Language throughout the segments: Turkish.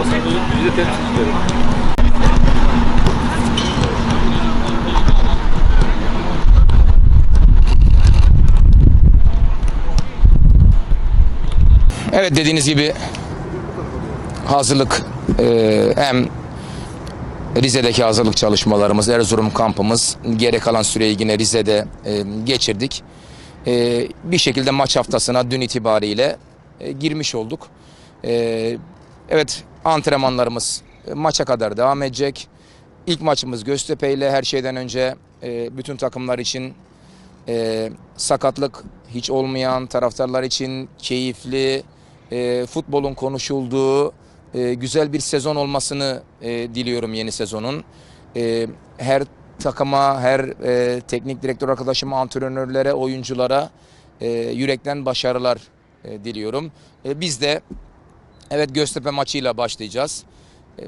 basın bozuk yüzde temsil ediyorum. Evet dediğiniz gibi hazırlık e, hem Rize'deki hazırlık çalışmalarımız, Erzurum kampımız gerek alan süreyi yine Rize'de e, geçirdik. E, bir şekilde maç haftasına dün itibariyle girmiş olduk. Evet antrenmanlarımız e, maça kadar devam edecek. İlk maçımız Göztepe ile her şeyden önce e, bütün takımlar için e, sakatlık hiç olmayan taraftarlar için keyifli futbolun konuşulduğu güzel bir sezon olmasını diliyorum yeni sezonun. Her takıma, her teknik direktör arkadaşıma, antrenörlere, oyunculara yürekten başarılar diliyorum. E, biz de evet Göztepe maçıyla başlayacağız. E,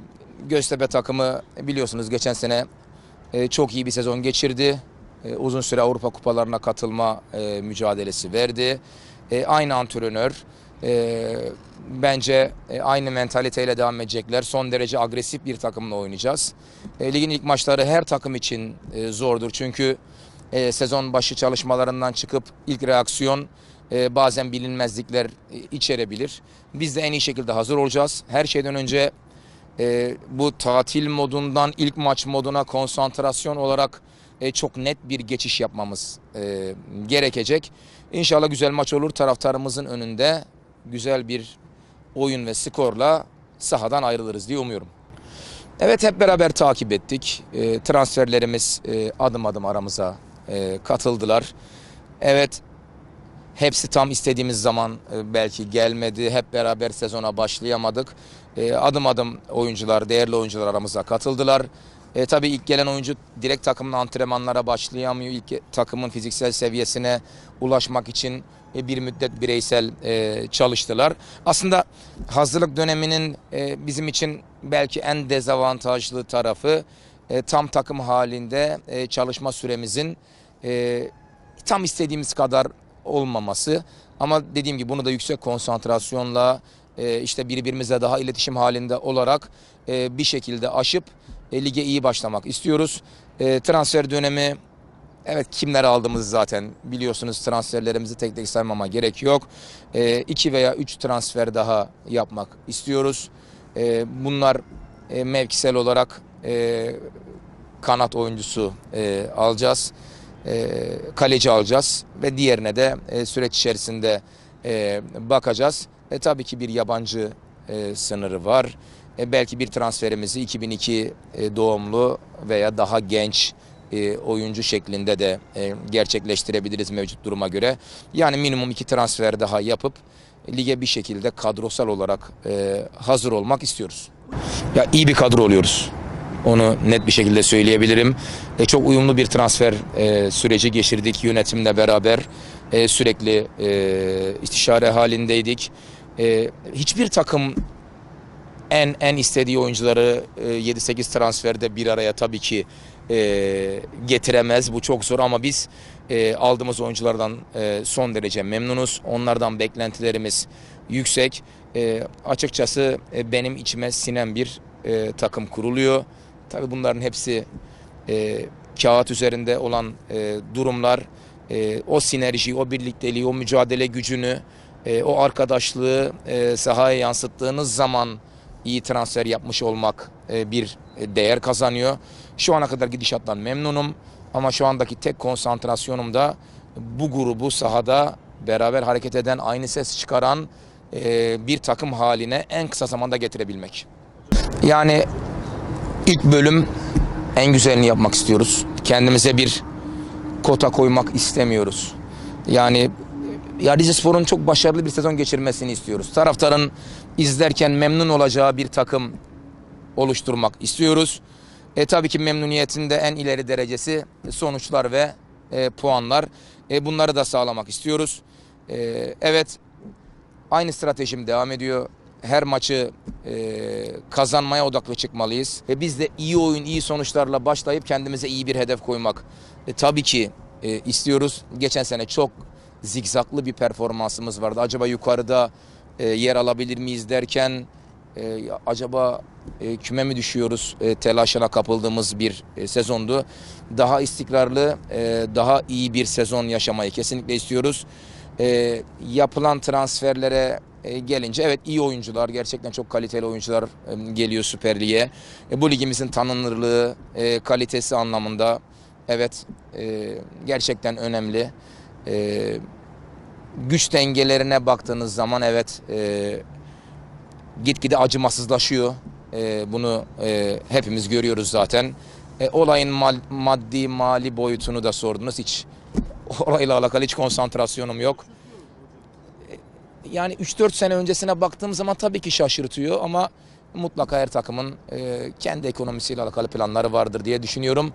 Göztepe takımı biliyorsunuz geçen sene e, çok iyi bir sezon geçirdi. E, uzun süre Avrupa kupalarına katılma mücadelesi verdi. Aynı antrenör. Bence aynı mentaliteyle devam edecekler. Son derece agresif bir takımla oynayacağız. Ligin ilk maçları her takım için zordur. Çünkü sezon başı çalışmalarından çıkıp ilk reaksiyon e, bazen bilinmezlikler e, içerebilir. Biz de en iyi şekilde hazır olacağız. Her şeyden önce e, bu tatil modundan ilk maç moduna konsantrasyon olarak çok net bir geçiş yapmamız gerekecek. İnşallah güzel maç olur. Taraftarımızın önünde güzel bir oyun ve skorla sahadan ayrılırız diye umuyorum. Evet hep beraber takip ettik. Transferlerimiz adım adım aramıza e, katıldılar. Evet hepsi tam istediğimiz zaman e, belki gelmedi. Hep beraber sezona başlayamadık. E, adım adım oyuncular, değerli oyuncular aramıza katıldılar. E, tabii ilk gelen oyuncu direkt takımın antrenmanlara başlayamıyor. İlk takımın fiziksel seviyesine ulaşmak için e, bir müddet bireysel çalıştılar. Aslında hazırlık döneminin bizim için belki en dezavantajlı tarafı tam takım halinde çalışma süremizin tam istediğimiz kadar olmaması. Ama dediğim gibi bunu da yüksek konsantrasyonla e, işte birbirimize daha iletişim halinde olarak e, bir şekilde aşıp e, lige iyi başlamak istiyoruz. Transfer dönemi Evet kimler aldığımızı zaten biliyorsunuz transferlerimizi tek tek saymama gerek yok. İki veya üç transfer daha yapmak istiyoruz. Bunlar mevkisel olarak kanat oyuncusu e, alacağız. E, kaleci alacağız ve diğerine de e, süreç içerisinde e, bakacağız. E, tabii ki bir yabancı sınırı var. E, belki bir transferimizi 2002 e, doğumlu veya daha genç e, oyuncu şeklinde de e, gerçekleştirebiliriz mevcut duruma göre. Yani minimum iki transfer daha yapıp lige bir şekilde kadrosal olarak e, hazır olmak istiyoruz. Ya iyi bir kadro oluyoruz. Onu net bir şekilde söyleyebilirim. E, çok uyumlu bir transfer e, süreci geçirdik yönetimle beraber. E, sürekli e, istişare halindeydik. E, hiçbir takım en en istediği oyuncuları e, 7-8 transferde bir araya tabii ki e, getiremez. Bu çok zor ama biz e, aldığımız oyunculardan e, son derece memnunuz. Onlardan beklentilerimiz yüksek. E, açıkçası e, benim içime sinen bir e, takım kuruluyor. Tabii bunların hepsi e, kağıt üzerinde olan e, durumlar. E, o sinerji, o birlikteliği, o mücadele gücünü, e, o arkadaşlığı e, sahaya yansıttığınız zaman iyi transfer yapmış olmak e, bir değer kazanıyor. Şu ana kadar gidişattan memnunum ama şu andaki tek konsantrasyonum da bu grubu sahada beraber hareket eden, aynı ses çıkaran e, bir takım haline en kısa zamanda getirebilmek. Yani ilk bölüm en güzelini yapmak istiyoruz. Kendimize bir kota koymak istemiyoruz. Yani ya Rizespor'un çok başarılı bir sezon geçirmesini istiyoruz. Taraftarın izlerken memnun olacağı bir takım oluşturmak istiyoruz. E, tabii ki memnuniyetin de en ileri derecesi sonuçlar ve e, puanlar. E, bunları da sağlamak istiyoruz. E, evet aynı stratejim devam ediyor. Her maçı e, kazanmaya odaklı çıkmalıyız. Ve biz de iyi oyun, iyi sonuçlarla başlayıp kendimize iyi bir hedef koymak e, tabii ki e, istiyoruz. Geçen sene çok zigzaklı bir performansımız vardı. Acaba yukarıda e, yer alabilir miyiz derken e, acaba e, küme mi düşüyoruz e, telaşına kapıldığımız bir e, sezondu. Daha istikrarlı, e, daha iyi bir sezon yaşamayı kesinlikle istiyoruz. E, yapılan transferlere e, gelince evet iyi oyuncular, gerçekten çok kaliteli oyuncular e, geliyor Süper Lig'e. E, bu ligimizin tanınırlığı, kalitesi anlamında evet gerçekten önemli. Güç dengelerine baktığınız zaman evet gitgide acımasızlaşıyor. Bunu hepimiz görüyoruz zaten. Olayın maddi mali boyutunu da sordunuz. Hiç olayla alakalı hiç konsantrasyonum yok. Yani 3-4 sene öncesine baktığım zaman tabii ki şaşırtıyor ama mutlaka her takımın e, kendi ekonomisiyle alakalı planları vardır diye düşünüyorum.